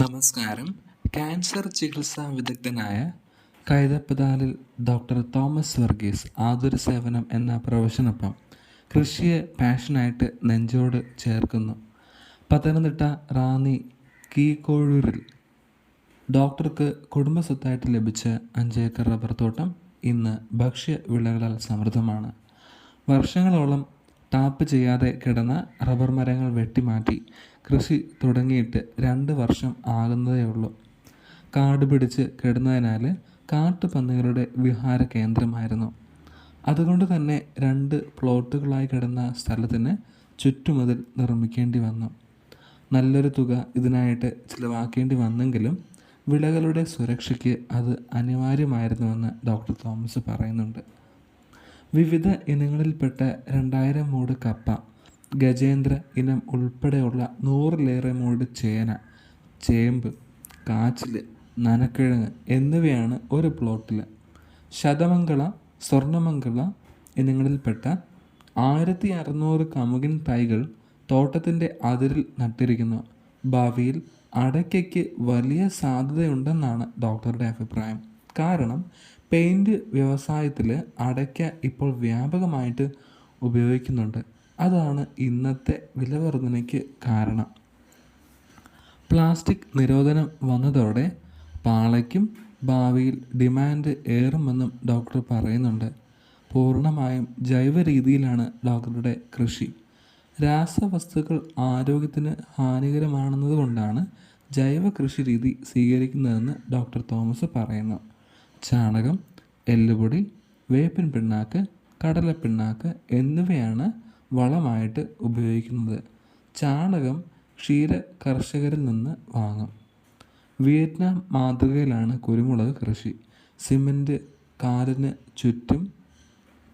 നമസ്കാരം. ക്യാൻസർ ചികിത്സാ വിദഗ്ധനായ കൈതപ്പതാലിൽ ഡോക്ടർ തോമസ് വർഗീസ് ആതുര സേവനം എന്ന പ്രൊഫഷനൊപ്പം കൃഷിയെ പാഷനായിട്ട് നെഞ്ചോട് ചേർക്കുന്നു. പത്തനംതിട്ട റാന്നി കീക്കോഴൂരിൽ ഡോക്ടർക്ക് കുടുംബസ്വത്തായിട്ട് ലഭിച്ച അഞ്ചേക്കർ റബ്ബർ തോട്ടം ഇന്ന് ഭക്ഷ്യ വിളകളാൽ സമൃദ്ധമാണ്. വർഷങ്ങളോളം ടാപ്പ് ചെയ്യാതെ കിടന്ന റബ്ബർ മരങ്ങൾ വെട്ടിമാറ്റി കൃഷി തുടങ്ങിയിട്ട് രണ്ട് വർഷം ആകുന്നതേ ഉള്ളൂ കാട് പിടിച്ച് കിടന്നതിനാൽ കാട്ടുപന്നികളുടെ വിഹാര കേന്ദ്രമായിരുന്നു. അതുകൊണ്ട് തന്നെ രണ്ട് പ്ലോട്ടുകളായി കിടന്ന സ്ഥലത്തിന് ചുറ്റുമതിൽ നിർമ്മിക്കേണ്ടി വന്നു. നല്ലൊരു തുക ഇതിനായിട്ട് ചിലവാക്കേണ്ടി വന്നെങ്കിലും വിളകളുടെ സുരക്ഷയ്ക്ക് അത് അനിവാര്യമായിരുന്നുവെന്ന് ഡോക്ടർ തോമസ് പറയുന്നുണ്ട്. വിവിധ ഇനങ്ങളിൽപ്പെട്ട രണ്ടായിരം മൂട് കപ്പ ഗജേന്ദ്ര ഇനം ഉൾപ്പെടെയുള്ള നൂറിലേറെ മൂട് ചേന ചേമ്പ് കാച്ചിൽ നനക്കിഴങ്ങ് എന്നിവയാണ് ഒരു പ്ലോട്ടിൽ. ശതമംഗള സ്വർണമംഗള ഇനങ്ങളിൽപ്പെട്ട ആയിരത്തി അറുന്നൂറ് കമുകിൻ തൈകൾ തോട്ടത്തിന്റെ അതിരിൽ നട്ടിരിക്കുന്നു. ഭാവിയിൽ അടയ്ക്കയ്ക്ക് വലിയ സാധ്യതയുണ്ടെന്നാണ് ഡോക്ടറുടെ അഭിപ്രായം. കാരണം പെയിന്റ് വ്യവസായത്തിൽ അടയ്ക്ക ഇപ്പോൾ വ്യാപകമായിട്ട് ഉപയോഗിക്കുന്നുണ്ട്. അതാണ് ഇന്നത്തെ വിലവർധനയ്ക്ക് കാരണം. പ്ലാസ്റ്റിക് നിരോധനം വന്നതോടെ പാളയ്ക്കും ഭാവിയിൽ ഡിമാൻഡ് ഏറുമെന്നും ഡോക്ടർ പറയുന്നുണ്ട്. പൂർണമായും ജൈവ രീതിയിലാണ് ഡോക്ടറുടെ കൃഷി. രാസവസ്തുക്കൾ ആരോഗ്യത്തിന് ഹാനികരമാണെന്നതുകൊണ്ടാണ് ജൈവ കൃഷി രീതി സ്വീകരിക്കുന്നതെന്ന് ഡോക്ടർ തോമസ് പറയുന്നു. ചാണകം എല്ലുപൊടി വേപ്പിൻ പിണ്ണാക്ക് കടലപ്പിണ്ണാക്ക് എന്നിവയാണ് വളമായിട്ട് ഉപയോഗിക്കുന്നത്. ചാണകം ക്ഷീര കർഷകരിൽ നിന്ന് വാങ്ങും. വിയറ്റ്നാം മാതൃകയിലാണ് കുരുമുളക് കൃഷി. സിമന്റ് കാലിന് ചുറ്റും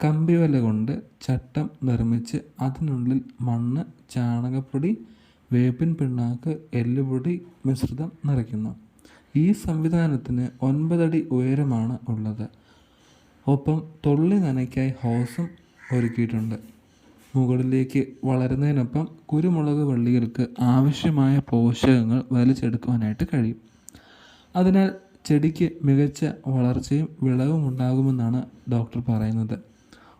കമ്പിവല കൊണ്ട് ചട്ടം നിർമ്മിച്ച് അതിനുള്ളിൽ മണ്ണ് ചാണകപ്പൊടി വേപ്പിൻ പിണ്ണാക്ക് എല്ലുപൊടി മിശ്രിതം നിറയ്ക്കുന്നു. ഈ സംവിധാനത്തിന് ഒൻപതടി ഉയരമാണ് ഉള്ളത്. ഒപ്പം തൊള്ളി നനയ്ക്കായി ഹോസും ഒരുക്കിയിട്ടുണ്ട്. മുകളിലേക്ക് വളരുന്നതിനൊപ്പം കുരുമുളക് വള്ളികൾക്ക് ആവശ്യമായ പോഷകങ്ങൾ വലിച്ചെടുക്കുവാനായിട്ട് കഴിയും. അതിനാൽ ചെടിക്ക് മികച്ച വളർച്ചയും വിളവും ഉണ്ടാകുമെന്നാണ് ഡോക്ടർ പറയുന്നത്.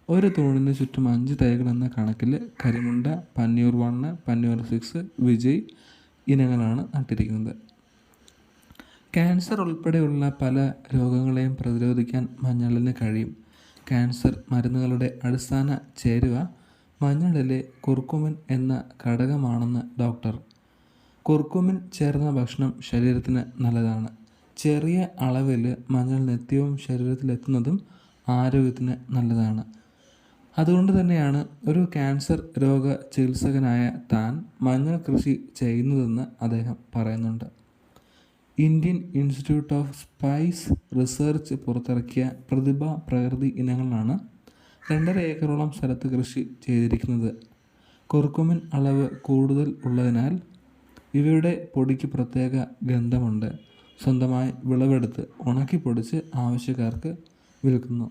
ഒരു തൂണിന് ചുറ്റും അഞ്ച് തൈകൾ എന്ന കണക്കിൽ കരിമുണ്ട പന്നിയൂർ വണ്ണ് പന്നിയൂർ സിക്സ് വിജയ് ഇനങ്ങളാണ് നട്ടിരിക്കുന്നത്. ക്യാൻസർ ഉൾപ്പെടെയുള്ള പല രോഗങ്ങളെയും പ്രതിരോധിക്കാൻ മഞ്ഞളിന് കഴിയും. ക്യാൻസർ മരുന്നുകളുടെ അടിസ്ഥാന ചേരുവ മഞ്ഞളിലെ കുർക്കുമിൻ എന്ന ഘടകമാണെന്ന് ഡോക്ടർ. കുർക്കുമിൻ ചേർന്ന ഭക്ഷണം ശരീരത്തിന് നല്ലതാണ്. ചെറിയ അളവിൽ മഞ്ഞൾ നിത്യവും ശരീരത്തിലെത്തുന്നതും ആരോഗ്യത്തിന് നല്ലതാണ്. അതുകൊണ്ട് തന്നെയാണ് ഒരു ക്യാൻസർ രോഗ ചികിത്സകനായ താൻ മഞ്ഞൾ കൃഷി ചെയ്യുന്നതെന്ന് അദ്ദേഹം പറയുന്നുണ്ട്. Indian Institute of Spice Research പുറത്തിറക്കിയ പ്രതിഭ പ്രകൃതി ഇനങ്ങളാണ് രണ്ടര ഏക്കറോളം സ്ഥലത്ത് കൃഷി ചെയ്തിരിക്കുന്നത്. കുർക്കുമിൻ അളവ് കൂടുതൽ ഉള്ളതിനാൽ ഇവയുടെ പൊടിക്ക് പ്രത്യേക ഗന്ധമുണ്ട്. സ്വന്തമായി വിളവെടുത്ത് ഉണക്കി പൊടിച്ച് ആവശ്യക്കാർക്ക് വിൽക്കുന്നു.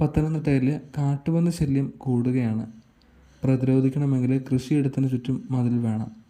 പത്തനംതിട്ടയിൽ കാട്ടുപന്നി ശല്യം കൂടുകയാണ്. പ്രതിരോധിക്കണമെങ്കിൽ കൃഷിയിടത്തിന് ചുറ്റും മതിൽ വേണം.